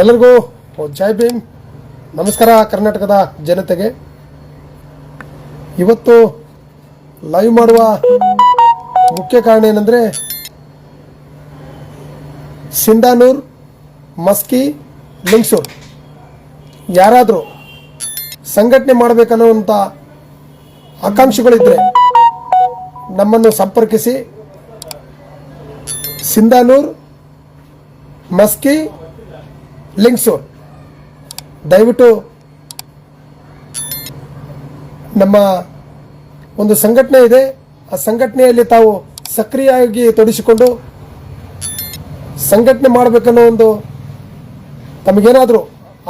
ಎಲ್ಲರಿಗೂ ಜೈ ಭೀಮ್. ನಮಸ್ಕಾರ ಕರ್ನಾಟಕದ ಜನತೆಗೆ. ಇವತ್ತು ಲೈವ್ ಮಾಡುವ ಮುಖ್ಯ ಕಾರಣ ಏನಂದರೆ ಸಿಂಧಾನೂರ್, ಮಸ್ಕಿ ಲಿಂಗ್ಸೂರ್ ಯಾರಾದರೂ ಸಂಘಟನೆ ಮಾಡಬೇಕನ್ನುವಂಥ ಆಕಾಂಕ್ಷೆಗಳಿದ್ದರೆ ನಮ್ಮನ್ನು ಸಂಪರ್ಕಿಸಿ. ಸಿಂಧಾನೂರ್ ಮಸ್ಕಿ ಲಿಂಗ್ಸೂರ್ ದಯವಿಟ್ಟು ನಮ್ಮ ಒಂದು ಸಂಘಟನೆ ಇದೆ. ಆ ಸಂಘಟನೆಯಲ್ಲಿ ತಾವು ಸಕ್ರಿಯವಾಗಿ ತೊಡಿಸಿಕೊಂಡು ಸಂಘಟನೆ ಮಾಡಬೇಕನ್ನೋ ಒಂದು ತಮಗೇನಾದರೂ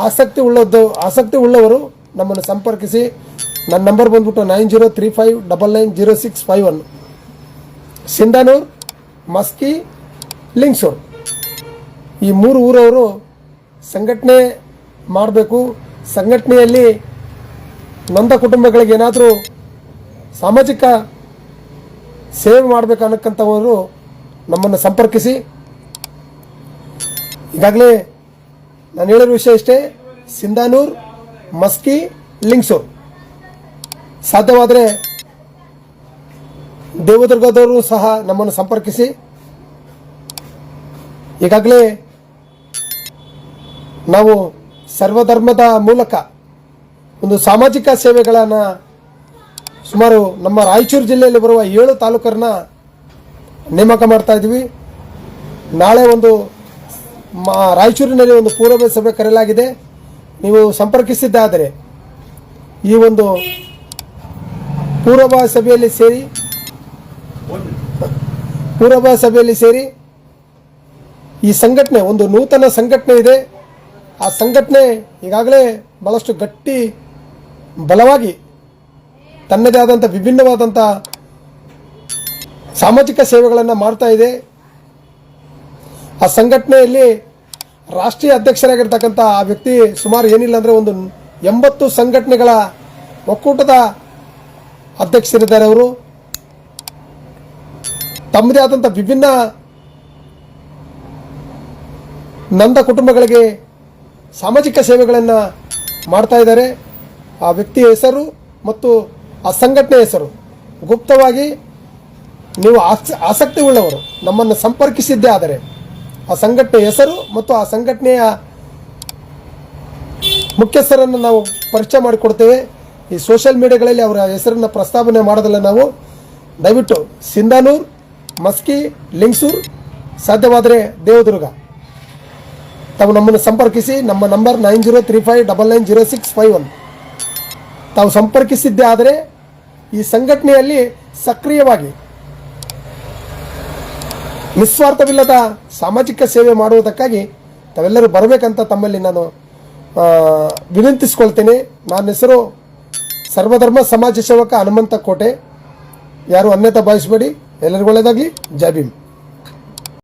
ಆಸಕ್ತಿ ಉಳ್ಳದ್ದು, ಆಸಕ್ತಿ ಉಳ್ಳವರು ನಮ್ಮನ್ನು ಸಂಪರ್ಕಿಸಿ. ನನ್ನ ನಂಬರ್ ಬಂದ್ಬಿಟ್ಟು nine zero three five double nine zero six five one. Sindhanur, Maski Lingsur ಈ ಮೂರು ಊರವರು ಸಂಘಟನೆ ಮಾಡಬೇಕು. ಸಂಘಟನೆಯಲ್ಲಿ ನೊಂದ ಕುಟುಂಬಗಳಿಗೆ ಏನಾದರೂ ಸಾಮಾಜಿಕ ಸೇವೆ ಮಾಡಬೇಕು ಅನ್ನಕ್ಕಂಥವರು ನಮ್ಮನ್ನು ಸಂಪರ್ಕಿಸಿ. ಈಗಾಗಲೇ ನಾನು ಹೇಳಿರೋ ವಿಷಯ ಇಷ್ಟೇ, ಸಿಂಧಾನೂರ್, ಮಸ್ಕಿ, ಲಿಂಗ್ಸೂರ್. ಸಾಧ್ಯವಾದರೆ ದೇವದುರ್ಗದವರು ಸಹ ನಮ್ಮನ್ನು ಸಂಪರ್ಕಿಸಿ. ಈಗಾಗಲೇ ನಾವು ಸರ್ವಧರ್ಮದ ಮೂಲಕ ಒಂದು ಸಾಮಾಜಿಕ ಸೇವೆಗಳನ್ನು ಸುಮಾರು ನಮ್ಮ ರಾಯಚೂರು ಜಿಲ್ಲೆಯಲ್ಲಿ ಬರುವ ಏಳು ತಾಲೂಕರನ್ನ ನೇಮಕ ಮಾಡ್ತಾ ಇದ್ದೀವಿ. ನಾಳೆ ಒಂದು ರಾಯಚೂರಿನಲ್ಲಿ ಒಂದು ಪೂರ್ವಭಾವಿ ಸಭೆ ಕರೆಯಲಾಗಿದೆ. ನೀವು ಸಂಪರ್ಕಿಸಿದ್ದಾದರೆ ಈ ಒಂದು ಪೂರ್ವಭಾವಿ ಸಭೆಯಲ್ಲಿ ಸೇರಿ ಪೂರ್ವಭಾವಿ ಸಭೆಯಲ್ಲಿ ಸೇರಿ ಈ ಸಂಘಟನೆ, ಒಂದು ನೂತನ ಸಂಘಟನೆ ಇದೆ. ಆ ಸಂಘಟನೆ ಈಗಾಗಲೇ ಭಾಳಷ್ಟು ಗಟ್ಟಿ, ಬಲವಾಗಿ ತನ್ನದೇ ಆದಂಥ ವಿಭಿನ್ನವಾದಂಥ ಸಾಮಾಜಿಕ ಸೇವೆಗಳನ್ನು ಮಾಡ್ತಾ ಇದೆ. ಆ ಸಂಘಟನೆಯಲ್ಲಿ ರಾಷ್ಟ್ರೀಯ ಅಧ್ಯಕ್ಷರಾಗಿರ್ತಕ್ಕಂಥ ಆ ವ್ಯಕ್ತಿ ಸುಮಾರು ಏನಿಲ್ಲ ಅಂದರೆ ಒಂದು ಎಂಬತ್ತು ಸಂಘಟನೆಗಳ ಒಕ್ಕೂಟದ ಅಧ್ಯಕ್ಷರಿದ್ದಾರೆ ಅವರು. ತಮ್ಮದೇ ಆದಂಥ ವಿಭಿನ್ನ ನಂದ ಕುಟುಂಬಗಳಿಗೆ ಸಾಮಾಜಿಕ ಸೇವೆಗಳನ್ನು ಮಾಡ್ತಾ ಇದ್ದಾರೆ. ಆ ವ್ಯಕ್ತಿಯ ಹೆಸರು ಮತ್ತು ಆ ಸಂಘಟನೆ ಹೆಸರು. ಗುಪ್ತವಾಗಿ ನೀವು ಆಸ್- ಆಸಕ್ತಿ ಉಳ್ಳವರು ನಮ್ಮನ್ನು ಸಂಪರ್ಕಿಸಿದ್ದೇ ಆದರೆ, ಆ ಸಂಘಟನೆ ಹೆಸರು ಮತ್ತು ಆ ಸಂಘಟನೆಯ ಮುಖ್ಯಸ್ಥರನ್ನು ನಾವು ಪರಿಚಯ ಮಾಡಿಕೊಡ್ತೇವೆ. ಈ ಸೋಷಿಯಲ್ ಮೀಡಿಯಾಗಳಲ್ಲಿ ಅವರ ಹೆಸರನ್ನು ಪ್ರಸ್ತಾವನೆ ಮಾಡೋದಲ್ಲ ನಾವು. ದಯವಿಟ್ಟು ಸಿಂಧಾನೂರ್, ಮಸ್ಕಿ, ಲಿಂಗ್ಸೂರ್ ಸಾಧ್ಯವಾದರೆ ದೇವದುರ್ಗ. ತಾವು ನಮ್ಮನ್ನು ಸಂಪರ್ಕಿಸಿ, ನಮ್ಮ number nine zero three five double nine zero six five one ತಾವು ಸಂಪರ್ಕಿಸಿದ್ದೇ ಆದರೆ ಈ ಸಂಘಟನೆಯಲ್ಲಿ ಸಕ್ರಿಯವಾಗಿ ನಿಸ್ವಾರ್ಥವಿಲ್ಲದ ಸಾಮಾಜಿಕ ಸೇವೆ ಮಾಡುವುದಕ್ಕಾಗಿ ತಾವೆಲ್ಲರೂ ಬರಬೇಕಂತ ತಮ್ಮಲ್ಲಿ ನಾನು ವಿನಂತಿಸ್ಕೊಳ್ತೇನೆ. ನನ್ನ ಹೆಸರು ಸರ್ವಧರ್ಮ ಸಮಾಜ ಸೇವಕ ಹನುಮಂತ ಕೋಟೆ. ಯಾರು ಅನ್ಯತಾ ಭಾವಿಸಬೇಡಿ. ಎಲ್ಲರಿಗೂ ಒಳ್ಳೆಯದಾಗಲಿ. ಜೈ